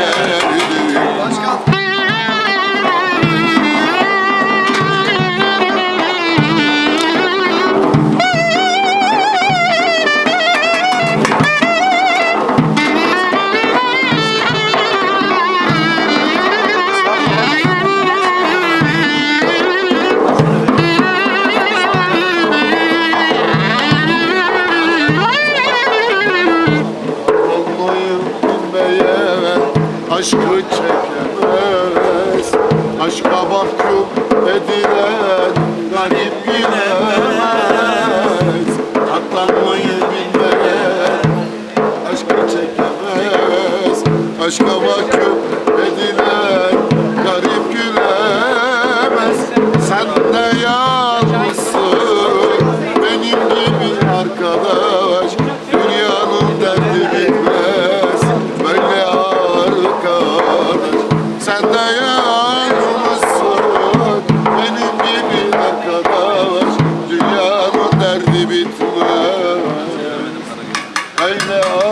yeryüzü aşkı çekemez Aşka mahkum edilen garip bilemez Katlanmayı bilmeyen aşkı çekemez Aşka mahkum edilen bitmez Eyle